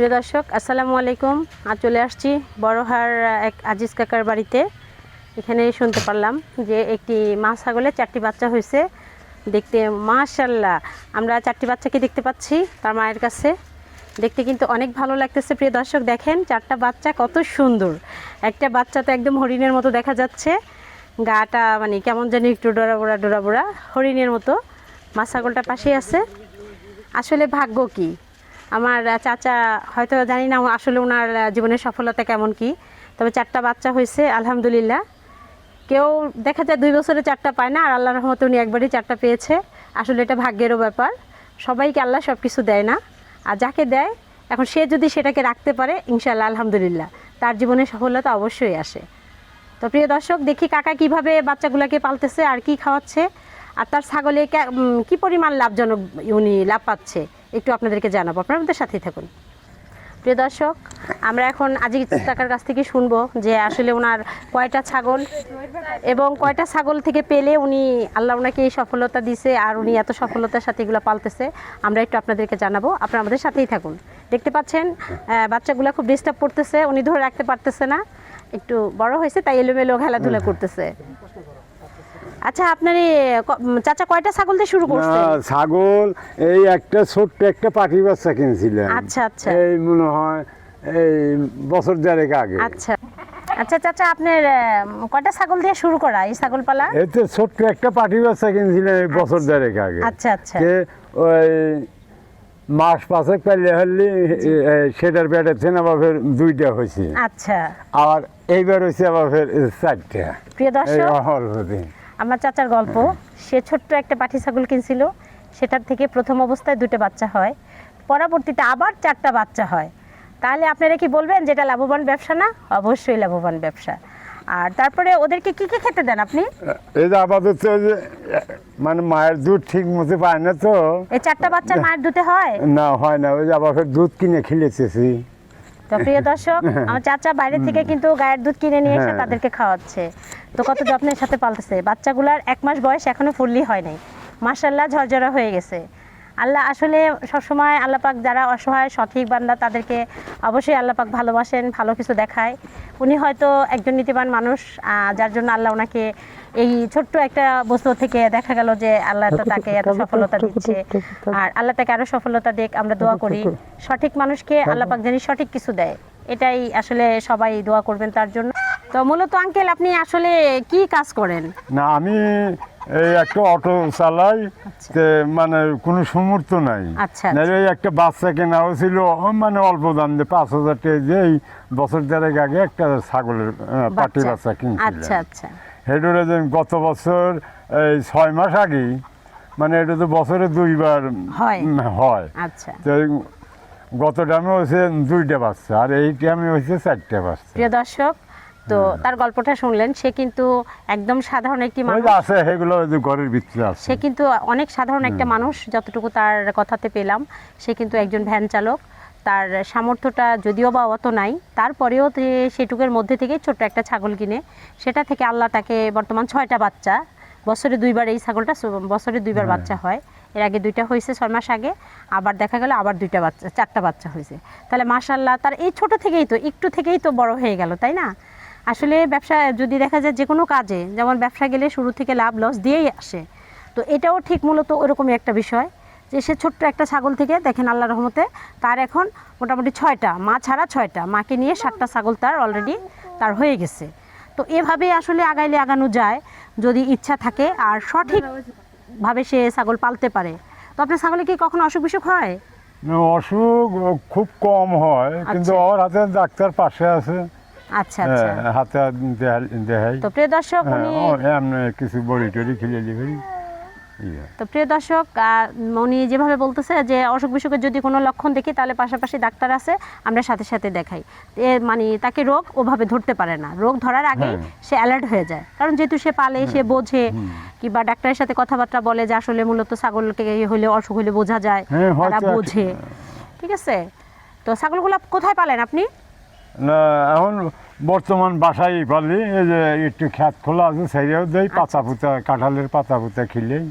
প্রিয় দর্শক, আসসালামু আলাইকুম। আর চলে আসছি বড়হার এক আজিজ কাকার বাড়িতে। এখানে শুনতে পারলাম যে একটি মা ছাগলের চারটি বাচ্চা হয়েছে। দেখতে মাশাল্লাহ আমরা চারটি বাচ্চাকে দেখতে পাচ্ছি তার মায়ের কাছে। দেখতে কিন্তু অনেক ভালো লাগতেছে। প্রিয় দর্শক, দেখেন চারটা বাচ্চা কত সুন্দর। একটা বাচ্চা তো একদম হরিণের মতো দেখা যাচ্ছে। গাটা মানে কেমন জানি একটু ডোরাবোড়া ডোরাবোড়া। হরিণের মতো। মা ছাগলটা পাশেই আছে। আসলে ভাগ্য কি? আমার চাচা হয়তো জানি না আসলে ওনার জীবনের সফলতা কেমন কি। তবে চারটা বাচ্চা হয়েছে, আলহামদুলিল্লাহ। কেউ দেখা যায় দুই বছরে চারটা পায় না, আর আল্লাহ রহমতে উনি একবারই চারটা পেয়েছে। আসলে এটা ভাগ্যেরও ব্যাপার। সবাইকে আল্লাহ সব কিছু দেয় না। আর যাকে দেয়, এখন সে যদি সেটাকে রাখতে পারে ইনশাল্লাহ আলহামদুলিল্লাহ, তার জীবনে সফলতা অবশ্যই আসে। তো প্রিয় দর্শক, দেখি কাকা কীভাবে বাচ্চাগুলোকে পালতেছে, আর কি খাওয়াচ্ছে, আর তার ছাগলে কে- পরিমাণ লাভজনক উনি লাভ পাচ্ছে। একটু আপনাদেরকে জানাব। আপনারা আমাদের সাথেই থাকুন। প্রিয় দর্শক, আমরা এখন আজিজ কাকার কাছ থেকে শুনব যে আসলে ওনার কয়টা ছাগল এবং কয়টা ছাগল থেকে পেলে উনি আল্লাহ ওনাকে এই সফলতা দিছে আর উনি এত সফলতার সাথে এগুলো পালতেছে, আমরা একটু আপনাদেরকে জানাব। আপনারা আমাদের সাথেই থাকুন। দেখতে পাচ্ছেন বাচ্চাগুলো খুব ডিস্টার্ব করতেছে, উনি ধরে রাখতে পারতেছে না। একটু বড় হয়েছে, তাই এলোমেলো খেলাধুলা করতেছে। আচ্ছা আপনার এই চাচা কয়টা ছাগল দিয়ে শুরু করছেন ছাগল এই একটা ছোট্ট একটা পাখি বাচ্চা কিনছিলেন। আচ্ছা, আচ্ছা। এই মনে হয় এই বছর দেড়েক আগে। আচ্ছা। আচ্ছা চাচা আপনার কয়টা ছাগল দিয়ে শুরু করা এই ছাগল পালা? এতে ছোট্ট একটা পাটি বাচ্চা কিনছিলেন এই বছর দেড়েক আগে। আচ্ছা আচ্ছা। কে ওই মাস পাঁচেক পাইলে হলি সেটার পেটে আবার ফের দুইটা হয়েছে। আচ্ছা। আর এইবার হয়েছে আবার ফের চারটা। প্রিয় দর্শক আমার চাচার গল্প সে ছোট্ট একটা পাঠি ছাগল কিনছিল সেটার থেকে প্রথম অবস্থায় দুটো বাচ্চা হয় পরবর্তীতে আবার চারটা বাচ্চা হয়। তাহলে আপনারা কি বলবেন যেটা লাভবান ব্যবসা না? অবশ্যই লাভবান ব্যবসা। আর তারপরে ওদেরকে কি কি খেতে দেন আপনি? এই যে আপাতত যে মানে মায়ের দুধ ঠিক মতো পায় না তো। এই চারটা বাচ্চার মায়ের দুধে হয়? না হয় না ওই যে আবার দুধ কিনে খিলেছেছি তো প্রিয় দর্শক আমার চাচা বাইরে থেকে কিন্তু গায়ের দুধ কিনে নিয়ে এসে হ্যাঁ। তাদেরকে খাওয়াচ্ছে। তো কত যত্নের সাথে পালতেছে? বাচ্চাগুলার এক মাস বয়স এখনও ফুললি হয় নাই। মাসাল্লাহ ঝরঝরা হয়ে গেছে। আল্লাহ আসলে সবসময় আল্লাহ পাক যারা অসহায় সঠিক বান্দা তাদেরকে অবশ্যই আল্লাহ পাক ভালোবাসেন ভালো কিছু দেখায়। উনি হয়তো একজন নীতিবান মানুষ আহ, যার জন্য আল্লাহ ওনাকে এই ছোট্ট একটা বস্তু থেকে দেখা গেল যে আল্লাহ তো তাকে এত সফলতা দিচ্ছে। আর আল্লাহ তাকে আরও সফলতা দেখ আমরা দোয়া করি। সঠিক মানুষকে আল্লাহ পাক জানি সঠিক কিছু দেয়। এটাই আসলে সবাই দোয়া করবেন তার জন্য। তো মূলত আঙ্কেল আপনি আসলে কি কাজ করেন? না আমি এই একটা অটো চালাই তে মানে কোনো সমর্থ নাই। আচ্ছা, এই একটা বাচ্চা কেনা হয়েছিল মানে অল্প দাম দিয়ে পাঁচ হাজার টাকা দিয়ে এই বছর দেড়েক আগে একটা ছাগলের পাটি বাচ্চা। আচ্ছা কিনছিলাম আচ্ছা হেডরে গত বছর এই ছয় মাস আগেই মানে এটা তো বছরে দুইবার হয়। আচ্ছা। তো গত টাইমে হয়েছে দুইটা বাচ্চা আর এই টাইমে হয়েছে চারটা বাচ্চা। প্রিয় দর্শক তো তার গল্পটা শুনলেন সে কিন্তু একদম সাধারণ একটি মানুষ। আছে সেগুলো ঘরের ভিতরে আছে। সে কিন্তু অনেক সাধারণ একটা মানুষ যতটুকু তার কথাতে পেলাম সে কিন্তু একজন ভ্যান চালক। তার সামর্থ্যটা যদিও বা অত নাই তারপরেও সেটুকের মধ্যে থেকে ছোট্ট একটা ছাগল কিনে সেটা থেকে আল্লাহ তাকে বর্তমান ছয়টা বাচ্চা বছরে দুইবার এই ছাগলটা বছরে দুইবার বাচ্চা হয়। এর আগে দুইটা হয়েছে ছয় মাস আগে আবার দেখা গেল আবার দুইটা বাচ্চা চারটা বাচ্চা হয়েছে। তাহলে মাশাল্লাহ তার এই ছোট থেকেই তো একটু থেকেই তো বড় হয়ে গেল তাই না? আসলে ব্যবসা যদি দেখা যায় যে কোনো কাজে যেমন ব্যবসা গেলে শুরু থেকে লাভ লস দিয়েই আসে। তো এটাও ঠিক মূলত ওরকমই একটা বিষয় যে সে ছোট্ট একটা ছাগল থেকে দেখেন আল্লাহ রহমতে তার এখন মোটামুটি ছয়টা মা ছাড়া ছয়টা মাকে নিয়ে সাতটা ছাগল তার অলরেডি তার হয়ে গেছে। তো এভাবে আসলে আগাইলে আগানো যায় যদি ইচ্ছা থাকে আর সঠিকভাবে সে ছাগল পালতে পারে। তো আপনার ছাগলে কি কখনো অসুখ বিসুখ হয়? অসুখ খুব কম হয় কিন্তু আচ্ছা। ওর হাতে ডাক্তার পাশে আছে। আচ্ছা আচ্ছা। হ্যাঁ, হাতে তো প্রিয় দর্শক হ্যাঁ, উনি কিছু বড়ি টড়ি খেলে দিবি তো প্রিয় দর্শক আহ, উনি যেভাবে বলতেছে যে অসুখ বিসুখের যদি কোনো লক্ষণ দেখি তাহলে পাশাপাশি ডাক্তার আছে আমরা সাথে সাথে দেখাই। এ মানে তাকে রোগ ওভাবে ধরতে পারে না। রোগ ধরার আগেই হ্যাঁ। সে অ্যালার্ট হয়ে যায়। কারণ যেহেতু সে পালে সে বোঝে কিংবা ডাক্তারের সাথে কথাবার্তা বলে যে আসলে মূলত ছাগলকে হলে অসুখ হলে বোঝা যায় তারা বোঝে। ঠিক আছে? তো ছাগলগুলো কোথায় পালেন আপনি? এখন বর্তমান বাসায় পারলি এই যে একটু খ্যাত খোলা আছে সেইটাও দেই পাতা পুতা কাঁঠালের পাতা পুতা খিলেই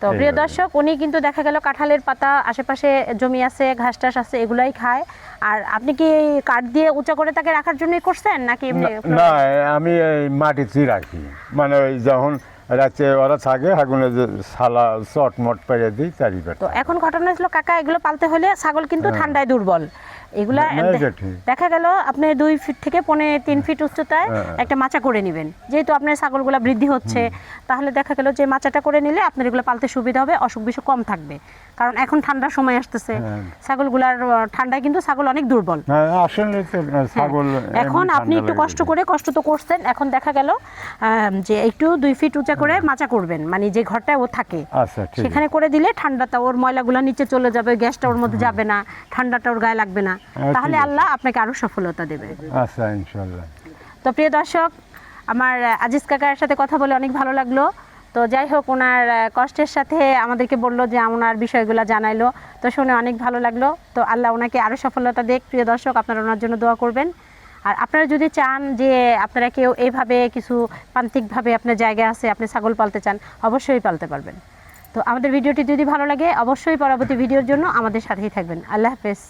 তো প্রিয় দর্শক উনি কিন্তু দেখা গেল কাঁঠালের পাতা আশেপাশে জমি আছে ঘাস টাস আছে এগুলাই খায়। আর আপনি কি কাঠ দিয়ে উঁচা করে তাকে রাখার জন্যই করছেন নাকি না- আমি এই মাটিতেই রাখি। মানে ওই যখন রাতে ওরা থাকে আগুনে যে সালা চটমট পেরে দিই চারিপাট তো এখন ঘটনা ছিল কাকা এগুলো পালতে হলে ছাগল কিন্তু ঠান্ডায় দুর্বল। এগুলা হ্যাঁ। দেখা গেল আপনি দুই ফিট থেকে পৌনে তিন ফিট উচ্চতায় হ্যাঁ। একটা মাচা করে নেবেন। যেহেতু আপনার ছাগলগুলা বৃদ্ধি হচ্ছে তাহলে দেখা গেল যে মাচাটা করে নিলে আপনার এগুলো পালতে সুবিধা হবে অসুখ বিসুখ কম থাকবে। কারণ এখন ঠান্ডার সময় আসতেছে হ্যাঁ। ছাগলগুলার ঠান্ডায় কিন্তু ছাগল অনেক দুর্বল। হ্যাঁ, হ্যাঁ। এখন আপনি একটু কষ্ট করে কষ্ট তো করছেন এখন দেখা গেল যে একটু দুই ফিট উঁচা করে মাচা করবেন মানে যে ঘরটায় ও থাকে। আচ্ছা সেখানে করে দিলে ঠান্ডাটা ওর ময়লাগুলো নিচে চলে যাবে গ্যাসটা ওর মধ্যে যাবে না ঠান্ডাটা ওর গায়ে লাগবে না। হ্যাঁ, তাহলে ঠিক আছে। আল্লাহ আপনাকে আরও সফলতা দেবে। আচ্ছা ইনশাল্লাহ তো প্রিয় দর্শক আমার আজিজ কাকার সাথে কথা বলে অনেক ভালো লাগল। তো যাই হোক ওনার কষ্টের সাথে আমাদেরকে বলল যে ওনার বিষয়গুলো জানাইলো। তো শুনে অনেক ভালো লাগল। তো আল্লাহ ওনাকে আরও সফলতা দেখ প্রিয় দর্শক আপনারা ওনার জন্য দোয়া করবেন। আর আপনারা যদি চান যে আপনারা কেউ এইভাবে কিছু প্রান্তিকভাবে আপনার জায়গা আছে আপনি ছাগল পালতে চান অবশ্যই পালতে পারবেন। তো আমাদের ভিডিওটি যদি ভালো লাগে অবশ্যই পরবর্তী ভিডিওর জন্য আমাদের সাথেই থাকবেন। আল্লাহ হাফেজ।